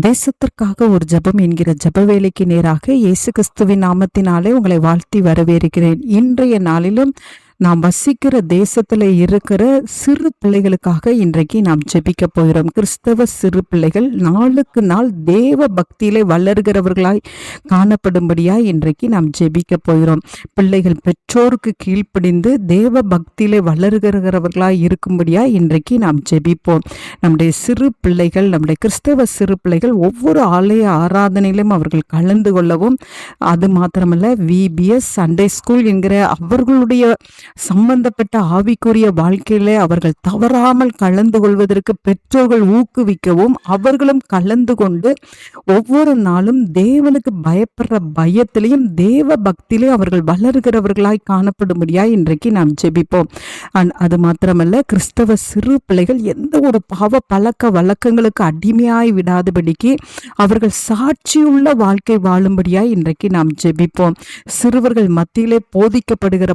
தேசத்திற்காக ஒரு ஜெபம் என்கிற ஜப வேலைக்கு நேராக இயேசு கிறிஸ்துவின் நாமத்தினாலே உங்களை வாழ்த்தி வரவேற்கிறேன். இன்றைய நாளிலும் நாம் வசிக்கிற தேசத்துல இருக்கிற சிறு பிள்ளைகளுக்காக இன்றைக்கு நாம் ஜெபிக்க போகிறோம். கிறிஸ்தவ சிறு பிள்ளைகள் நாளுக்கு நாள் தேவ பக்தியிலே வளர்கிறவர்களாய் காணப்படும்படியாய் இன்றைக்கு நாம் ஜெபிக்க போகிறோம். பிள்ளைகள் பெற்றோருக்கு கீழ்ப்படிந்து தேவ பக்தியிலே வளர்கிறவர்களாய் இருக்கும்படியாய் இன்றைக்கு நாம் ஜெபிப்போம். நம்முடைய சிறு பிள்ளைகள் நம்முடைய கிறிஸ்தவ சிறு பிள்ளைகள் ஒவ்வொரு ஆலய ஆராதனையிலும் அவர்கள் கலந்து கொள்ளவும் அது மாத்திரமல்ல விபிஎஸ் சண்டே ஸ்கூல் என்கிற அவர்களுடைய சம்பந்தப்பட்ட ஆவிக்குரிய வாழ்க்கையிலே அவர்கள் தவறாமல் கலந்து கொள்வதற்கு பெற்றோர்கள் ஊக்குவிக்கவும் அவர்களும் கலந்து கொண்டு ஒவ்வொரு நாளும் தேவனுக்கு பயப்படுற பயத்திலையும் தேவ பக்தியிலே அவர்கள் வளர்கிறவர்களாய் காணப்படும்படியா இன்றைக்கு நாம் ஜெபிப்போம். அண்ட் அது மாத்திரமல்ல கிறிஸ்தவ சிறு பிள்ளைகள் எந்த ஒரு பாவ பழக்க வழக்கங்களுக்கு அடிமையாய் விடாதபடிக்கு அவர்கள் சாட்சியுள்ள வாழ்க்கை வாழும்படியாய் இன்றைக்கு நாம் ஜெபிப்போம். சிறுவர்கள் மத்தியிலே போதிக்கப்படுகிற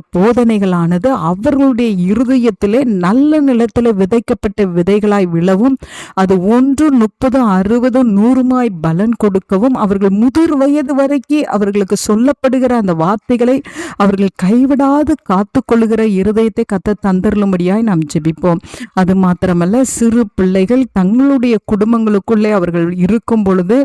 விதைகளானது அவர்களுடைய இருதயத்திலே நல்ல நிலத்தில் விதைக்கப்பட்ட விதைகளாய் விழவும். அது ஒன்று முப்பது அறுபது நூறுமாய் பலன் கொடுக்கவும். அவர்கள் முதிர் வயது வரைக்கும் அவர்களுக்கு சொல்லப்படுகிற அந்த வார்த்தைகளை அவர்கள் கைவிடாது காத்து கொள்ளுகிற இருதயத்தை கத்த தந்தருளும்படியாய் நாம் ஜெபிப்போம். அது மாத்திரமல்ல சிறு பிள்ளைகள் தங்களுடைய குடும்பங்களுக்குள்ளே அவர்கள் இருக்கும் பொழுது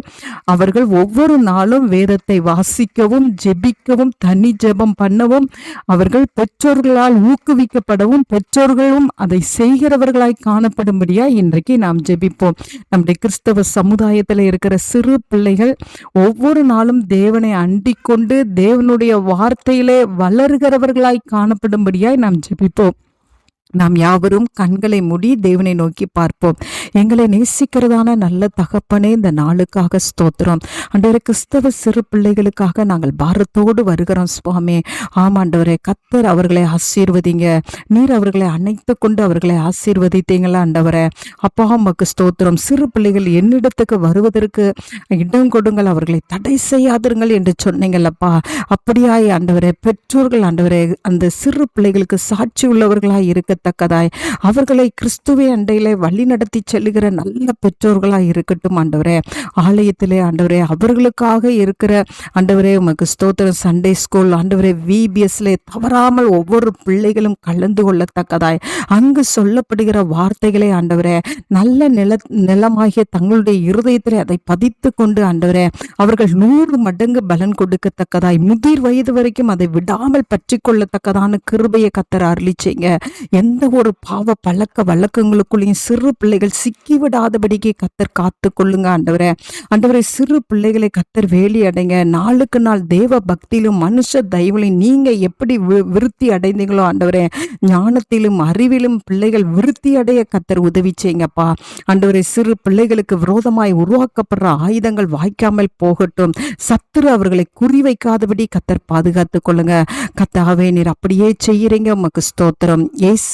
அவர்கள் ஒவ்வொரு நாளும் வேதத்தை வாசிக்கவும் ஜெபிக்கவும் தனி ஜெபம் பண்ணவும். அவர்கள் பெற்றோர்களால் ஊக்குவிக்கப்படவும் பெற்றோர்களும் அதை செய்கிறவர்களாய் காணப்படும்படியா இன்றைக்கு நாம் ஜெபிப்போம். நம்முடைய கிறிஸ்தவ சமுதாயத்தில் இருக்கிற சிறு பிள்ளைகள் ஒவ்வொரு நாளும் தேவனை அண்டிக்கொண்டு தேவனுடைய வார்த்தையிலே வளர்கிறவர்களாய் காணப்படும்படியாய் நாம் ஜெபிப்போம். நாம் யாவரும் கண்களை மூடி தேவனை நோக்கி பார்ப்போம். எங்களை நேசிக்கிறதான நல்ல தகப்பனே இந்த நாளுக்காக ஸ்தோத்திரம். அன்றவரை கிறிஸ்தவ சிறு பிள்ளைகளுக்காக நாங்கள் பாரத்தோடு வருகிறோம் சுவாமி. ஆமாண்டவரே கத்தர் அவர்களை ஆசீர்வதிங்க. நீர் அவர்களை அணைத்து கொண்டு அவர்களை ஆசீர்வதித்தீங்களா ஆண்டவரே. அப்பா அம்மாக்கு ஸ்தோத்திரம். சிறு பிள்ளைகள் என்னிடத்துக்கு வருவதற்கு இடம் கொடுங்கள். அவர்களை தடை செய்யாதிருங்கள் என்று சொன்னீங்களப்பா அப்படியாய் ஆண்டவரே பெற்றோர்கள் ஆண்டவரே அந்த சிறு பிள்ளைகளுக்கு சாட்சி உள்ளவர்களாய் குறிப்பிடத்தக்கதாய் அவர்களை கிறிஸ்துவே அண்டையிலே வழி நடத்தி செல்லுகிற நல்ல பெற்றோர்களாய் இருக்கட்டும் ஆண்டவரே. ஆலயத்திலே ஆண்டவரே அவர்களுக்காக இருக்கிற ஆண்டவரே உமக்கு ஸ்தோத்திரம். சண்டே ஸ்கூல் ஆண்டவரே விபிஎஸ்ல தவறாமல் ஒவ்வொரு பிள்ளைகளும் கலந்து கொள்ளத்தக்கதாய். அங்கு சொல்லப்படுகிற வார்த்தைகளை ஆண்டவரே நல்ல நில நிலமாகிய தங்களுடைய இருதயத்திலே அதை பதித்து கொண்டு ஆண்டவரே அவர்கள் நூறு மடங்கு பலன் கொடுக்கத்தக்கதாய். முதிர் வயது வரைக்கும் அதை விடாமல் பற்றி கொள்ளத்தக்கதான கிருபையை கத்தர் அருளிச்சிங்க எந்த ஒரு பாவ பழக்க வழக்கங்களுக்குள்ளேயும் சிறு பிள்ளைகள் சிக்கி விடாதபடிக்கு கத்தர் காத்து கொள்ளுங்க ஆண்டவரே. ஆண்டவரை சிறு பிள்ளைகளை கத்தர் வேலி அடைங்க. நாளுக்கு நாள் தேவ பக்தியிலும் மனுஷ தெய்வலையும் நீங்க எப்படி விருத்தி அடைந்தீங்களோ ஆண்டவரே. ஞானத்திலும் அறிவிலும் பிள்ளைகள் விருத்தி அடைய கத்தர் உதவி செய்யுங்கப்பா. ஆண்டவரை சிறு பிள்ளைகளுக்கு விரோதமாய் உருவாக்கப்படுற ஆயுதங்கள் வாய்க்காமல் போகட்டும். சத்துரு அவர்களை குறிவைக்காதபடி கத்தர் பாதுகாத்துக் கொள்ளுங்க கத்தாவே நீர் அப்படியே செய்யறீங்க. உமக்கு ஸ்தோத்திரம்.